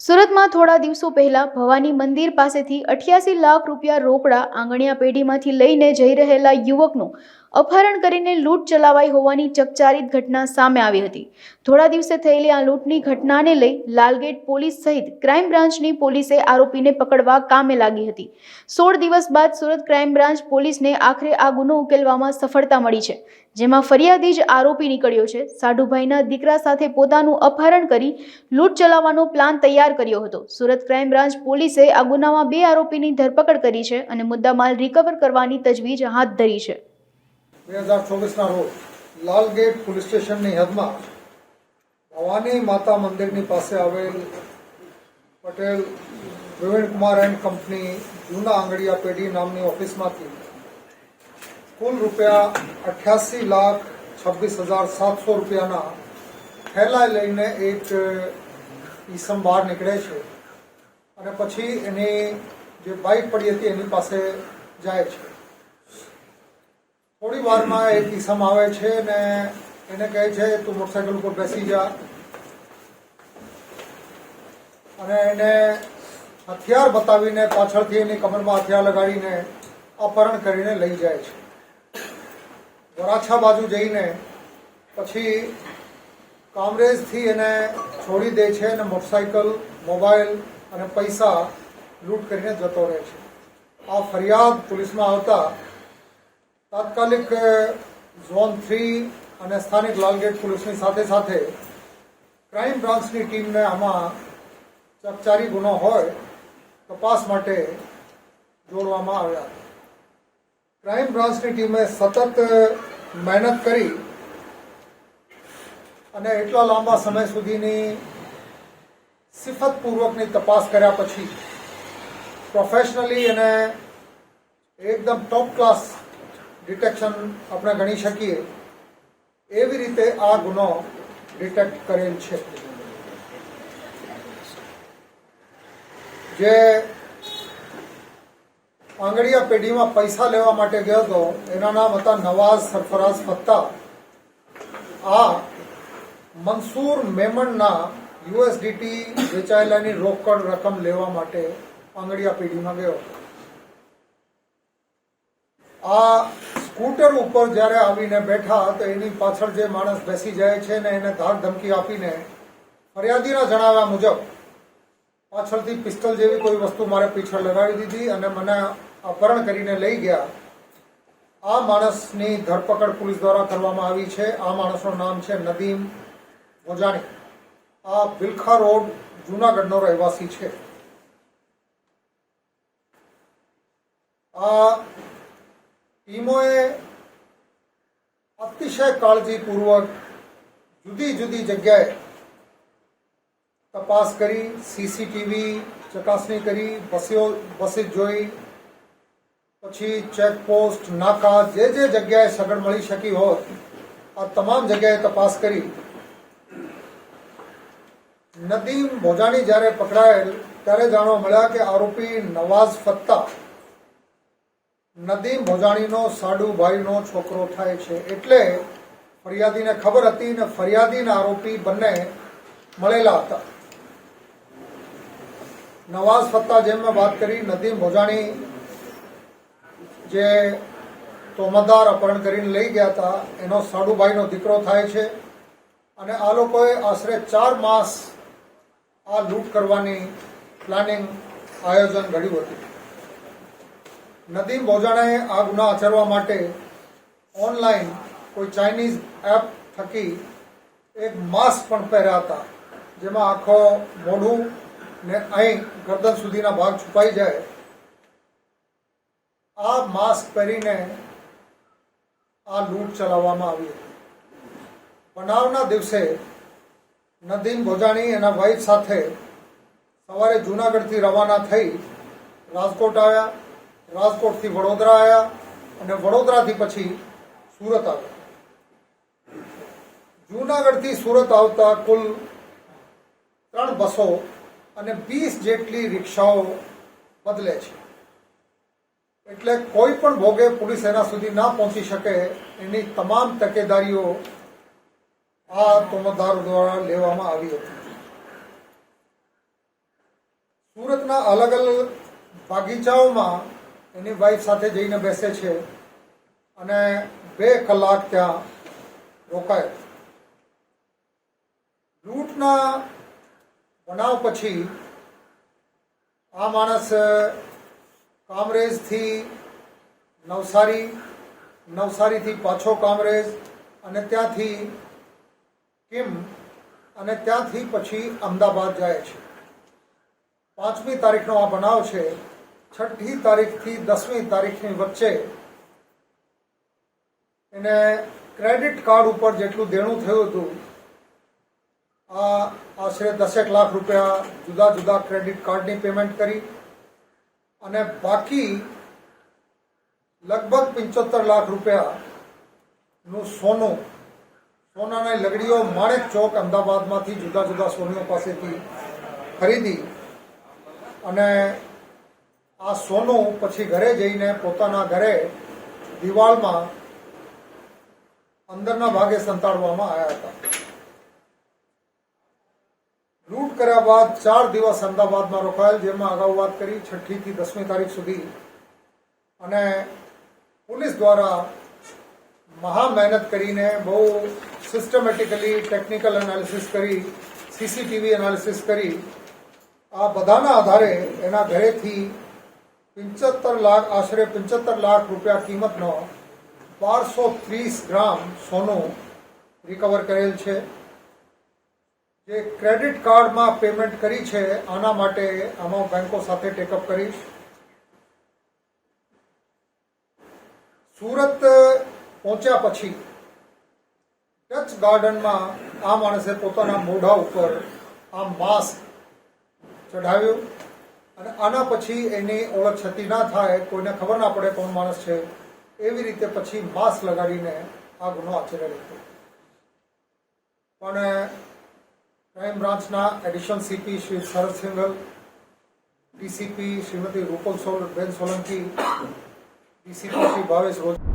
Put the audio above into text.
સુરતમાં થોડા દિવસો પહેલા ભવાની મંદિર પાસેથી અઠ્યાસી લાખ રૂપિયા રોકડા આંગણિયા પેઢીમાંથી લઈને જઈ રહેલા યુવકનું અપહરણ કરીને લૂંટ ચલાવાઈ હોવાની ચકચારિત ઘટના સામે આવી હતી. થોડા દિવસે થયેલી આ લૂંટની ઘટનાને લઈ લાલગેટ પોલીસ સહિત ક્રાઇમ બ્રાન્ચની પોલીસે આરોપીને પકડવા કામે લાગી હતી. સોળ દિવસ બાદ સુરત ક્રાઇમ બ્રાન્ચ પોલીસને આખરે આ ગુનો ઉકેલવામાં સફળતા મળી છે, જેમાં ફરિયાદી જ આરોપી નીકળ્યો છે. સાઢુભાઈના દીકરા સાથે પોતાનું અપહરણ કરી લૂંટ ચલાવવાનો પ્લાન તૈયાર કર્યો હતો. સુરત ક્રાઇમ બ્રાન્ચ પોલીસે આ ગુનામાં બે આરોપીની ધરપકડ કરી છે અને મુદ્દામાલ રિકવર કરવાની તજવીજ હાથ ધરી છે. બે હજાર ચોવીસના રોજ લાલગેટ પોલીસ સ્ટેશનની હદમાં ભવાની માતા મંદિરની પાસે આવેલ પટેલ પ્રવીણકુમાર એન્ડ કંપની જૂના આંગળીયા પેઢી નામની ઓફિસમાંથી કુલ રૂપિયા અઠ્યાસી લાખ છવ્વીસ હજાર સાતસો રૂપિયાના થેલા લઈને એક ઈસમ બહાર નીકળે છે. અને પછી એની જે બાઇક પડી હતી એની પાસે જાય છે. થોડી વારમાં એક ઈસમ આવે છે ને એને કહે છે, તું મોટરસાયકલ ઉપર બેસી જા. અને એને હથિયાર બતાવીને પાછળથી એની કમરમાં હથિયાર લગાડીને અપહરણ કરીને લઈ જાય છે. વરાછા બાજુ જઈને પછી કામરેજથી એને છોડી દે છે અને મોટરસાયકલ, મોબાઈલ અને પૈસા લૂંટ કરીને જતો રહે છે. આ ફરિયાદ પોલીસમાં આવતા તાત્કાલિક ઝોન થ્રી અને સ્થાનિક લાલગેટ પોલીસની સાથે સાથે ક્રાઇમ બ્રાન્ચની ટીમને આમાં ચકચારી ગુનો હોય, તપાસ માટે જોડવામાં આવ્યા. ક્રાઇમ બ્રાન્ચની ટીમે સતત મહેનત કરી અને એટલા લાંબા સમય સુધીની સિફતપૂર્વકની તપાસ કર્યા પછી પ્રોફેશનલી અને એકદમ ટોપ ક્લાસ ડિટેક્શન આપણે ગણી શકીએ. એવી રીતે આ ગુનો ડિટેક્ટ કરેલ છે. જે આંગળીયા પેઢીમાં પૈસા લેવા માટે ગયો હતો, એના નામ હતા નવાઝ સરફરાઝ ફત્તા. આ મંસૂર મેમણના યુએસડીટી વેચાયેલાની રોકડ રકમ લેવા માટે આંગળીયા પેઢીમાં ગયો. આ સ્કૂટર ઉપર જ્યારે આવીને બેઠા તો એની પાછળ જે માણસ બેસી જાય છે ને એને ધાક ધમકી આપીને ફરિયાદીના જણાવ્યા મુજબ પાછળથી પિસ્તલ જેવી કોઈ વસ્તુ મારે પીછળ લગાવી દીધી અને મને અપહરણ કરીને લઈ ગયા. આ માણસની ધરપકડ પોલીસ દ્વારા કરવામાં આવી છે. આ માણસનું નામ છે નદીમ મોજાણી આ ભિલખા રોડ જુનાગઢનો રહેવાસી છે. આ ટીમોએ અતિશય કાળજીપૂર્વક જુદી જુદી જગ્યાએ તપાસ કરી, સીસીટીવી ચકાસણી કરી બસીઓ બસે જોઈ, પછી ચેકપોસ્ટ, નાકા, જે જે જગ્યાએ સગડ મળી શકી હોત, આ તમામ જગ્યાએ તપાસ કરી. નદીમ ભોજાણી જ્યારે પકડાયેલ, ત્યારે જાણવા મળ્યા કે આરોપી નવાઝ ફત્તા નદીમ ભોજાણીનો સાડુભાઈનો છોકરો થાય છે. એટલે ફરિયાદીને ખબર હતી ને ફરિયાદીના આરોપી બંને મળેલા હતા. નવાઝ ફત્તા જેમ મેં વાત કરી નદીમ ભોજાણી જે તોમદાર અપહરણ કરીને લઈ ગયા હતા, એનો સાડુભાઈનો દીકરો થાય છે. અને આ લોકોએ આશરે ચાર માસ આ લૂંટ કરવાની પ્લાનિંગ આયોજન ઘડ્યું હતું. નદીમ બોજાણાએ આ ગુના આચરવા માટે ઓનલાઈન કોઈ ચાઇનીઝ એપ થકી એક માસ્ક પણ પહેર્યા હતા, જેમાં આખો મોઢું ને અહીં ગરદન સુધીના ભાગ છુપાઈ જાય. આ માસ્ક પહેરીને આ લૂંટ ચલાવવામાં આવી હતી. બનાવના દિવસે નદીમ ભોજાણી એના વાઇફ સાથે સવારે જૂનાગઢથી રવાના થઈ રાજકોટ આવ્યા. રાજકોટથી વડોદરા આવ્યા અને વડોદરાથી પછી સુરત આવ્યા. જૂનાગઢથી સુરત આવતા કુલ ત્રણ બસો અને વીસ જેટલી રિક્ષાઓ બદલે છે. એટલે કોઈ પણ ભોગે પોલીસ એના સુધી ના પહોંચી શકે એની તમામ તકેદારીઓ આ તોમતદારો દ્વારા લેવામાં આવી હતી. સુરતના અલગ અલગ બાગીચાઓમાં એની વાઈફ સાથે જઈને બેસે છે અને બે કલાક ત્યાં રોકાય. લૂંટના બનાવ પછી આ માણસ કામરેજથી નવસારી, નવસારીથી પાછો કામરેજ અને ત્યાંથી કિમ અને ત્યાંથી પછી અમદાવાદ જાય છે. પાંચમી તારીખનો આ બનાવ છે છઠ્ઠી તારીખથી દસમી તારીખની વચ્ચે એને ક્રેડિટ કાર્ડ ઉપર જેટલું દેણું થયું હતું, આ આશરે દસેક લાખ રૂપિયા જુદા જુદા ક્રેડિટ કાર્ડની પેમેન્ટ કરી અને બાકી લગભગ પંચોતેર લાખ રૂપિયાનું સોનું, સોનાની લગડીઓ માણેક ચોક અમદાવાદમાંથી જુદા જુદા સોનીઓ પાસેથી ખરીદી અને આ સોનું પછી ઘરે જઈને પોતાના ઘરે દિવાળમાં અંદરના ભાગે સંતાડવામાં આવ્યા હતા. લૂંટ કર્યા બાદ ચાર દિવસ અમદાવાદમાં રોકાયેલ, જેમાં અગાઉ વાત કરી, છઠ્ઠી થી દસમી તારીખ સુધી. અને પોલીસ દ્વારા મહા મહેનત કરીને બહુ સિસ્ટમેટિકલી ટેકનિકલ એનાલિસિસ કરી સીસીટીવી એનાલિસિસ કરી, આ બધાના આધારે એના ઘરેથી પંચોતેર લાખ, આશરે પંચોતેર લાખ રૂપિયા કિંમતનો બારસો ત્રીસ ગ્રામ સોનું રિકવર કરેલ છે. જે ક્રેડિટ કાર્ડમાં પેમેન્ટ કરી છે, આના માટે આમાં બેંકો સાથે ટેકઅપ કરીશ. સુરત પહોંચ્યા પછી ટચ ગાર્ડનમાં આ માણસે પોતાના મોઢા ઉપર આ માસ્ક ચઢાવ્યું. અને આના પછી એની ઓળખ છતી ના થાય, કોઈને ખબર ના પડે કોણ માણસ છે, એવી રીતે પછી માસ્ક લગાડીને આ ગુનો આચરેલ હતો. પણ ક્રાઇમ બ્રાન્ચના additional CP Shri Sharad Singhal, DCP Shrimati Rupal Sol, ben Solanki, DCP Shri Bhavesh રોજ